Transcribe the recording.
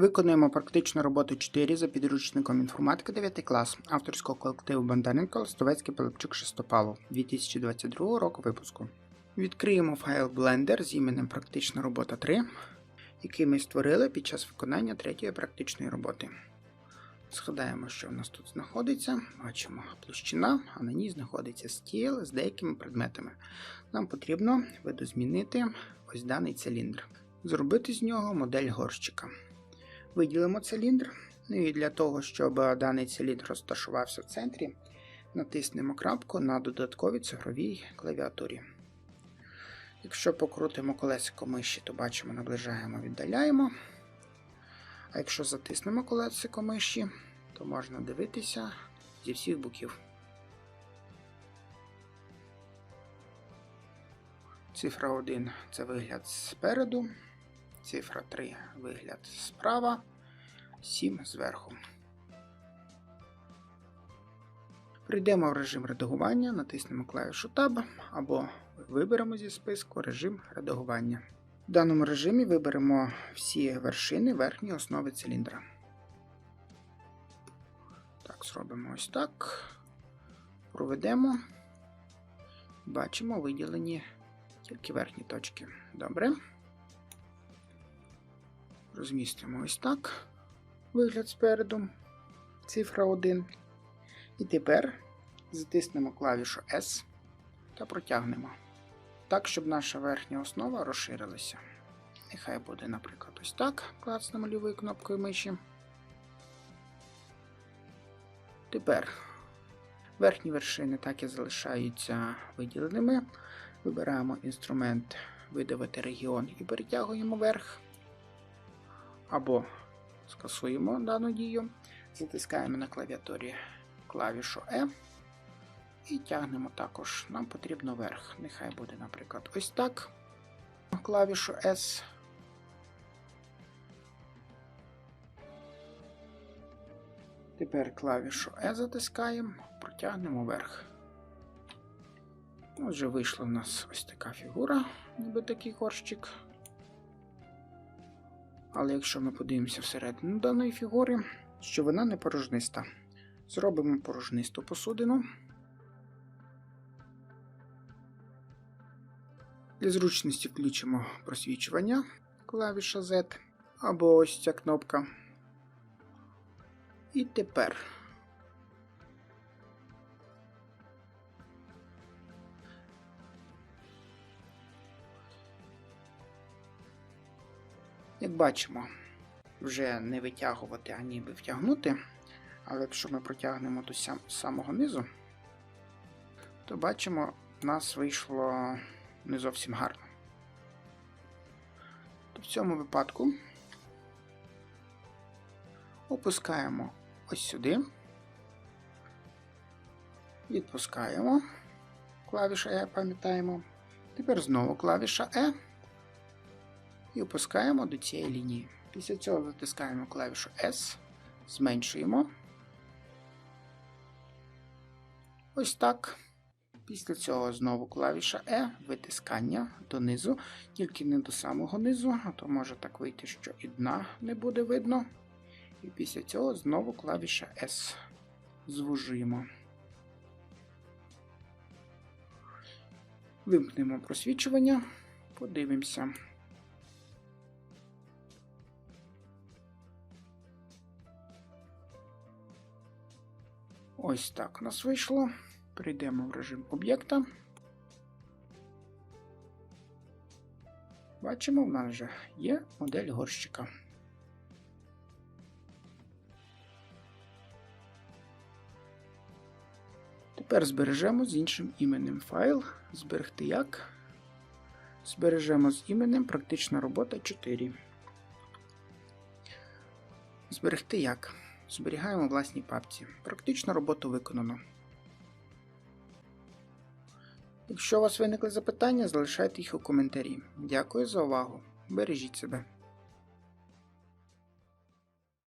Виконуємо практичну роботу 4 за підручником інформатики 9 клас авторського колективу Бондаренко Листовецький Пилипчук Шестопалов 2022 року випуску. Відкриємо файл Blender з іменем Практична робота 3, який ми створили під час виконання третьої практичної роботи. Згадаємо, що в нас тут знаходиться. Бачимо площина, а на ній знаходиться стіл з деякими предметами. Нам потрібно видозмінити ось даний циліндр. Зробити з нього модель горщика. Виділимо циліндр. Ну і для того, щоб даний циліндр розташувався в центрі, натиснемо крапку на додатковій цифровій клавіатурі. Якщо покрутимо колесико миші, то бачимо, наближаємо, віддаляємо. А якщо затиснемо колесико миші, то можна дивитися зі всіх боків. Цифра 1 це вигляд спереду, цифра 3 вигляд справа, 7 зверху. Прийдемо в режим редагування, натиснемо клавішу Tab або виберемо зі списку режим редагування. В даному режимі виберемо всі вершини верхньої основи циліндра. Так, зробимо ось так. Проведемо. Бачимо виділені тільки верхні точки. Добре. Розмістимо ось так. Вигляд спереду. Цифра 1. І тепер затиснемо клавішу S та протягнемо. Так, щоб наша верхня основа розширилася. Нехай буде, наприклад, ось так. Клацнемо лівою кнопкою миші. Тепер верхні вершини так і залишаються виділеними. Вибираємо інструмент видавити регіон і перетягуємо вверх. Або скасуємо дану дію. Затискаємо на клавіатурі клавішу E. І тягнемо також. Нам потрібно вверх. Нехай буде, наприклад, ось так. Клавішу S. Тепер клавішу E затискаємо, протягнемо вверх. Отже, вийшла в нас ось така фігура, ніби такий горщик. Але якщо ми подивимося всередину даної фігури, що вона не порожниста. Зробимо порожнисту посудину. Для зручності включимо просвічування клавіша Z або ось ця кнопка. І тепер. Як бачимо, вже не витягувати, а ніби втягнути. Але якщо ми протягнемо до самого низу, то бачимо, в нас вийшло не зовсім гарно. То в цьому випадку опускаємо ось сюди, відпускаємо клавіша E, пам'ятаємо. Тепер знову клавіша E і опускаємо до цієї лінії. Після цього затискаємо клавішу S, зменшуємо. Ось так. Після цього знову клавіша E, витискання донизу, тільки не до самого низу, а то може так вийти, що і дна не буде видно. І після цього знову клавіша S. Звужуємо. Вимкнемо просвічування, подивимося. Ось так у нас вийшло. Перейдемо в режим об'єкта. Бачимо, в нас вже є модель горщика. Тепер збережемо з іншим іменем файл. Зберегти як. Збережемо з іменем практична робота 4. Зберегти як. Зберігаємо власній папці. Практично роботу виконано. Якщо у вас виникли запитання, залишайте їх у коментарі. Дякую за увагу. Бережіть себе.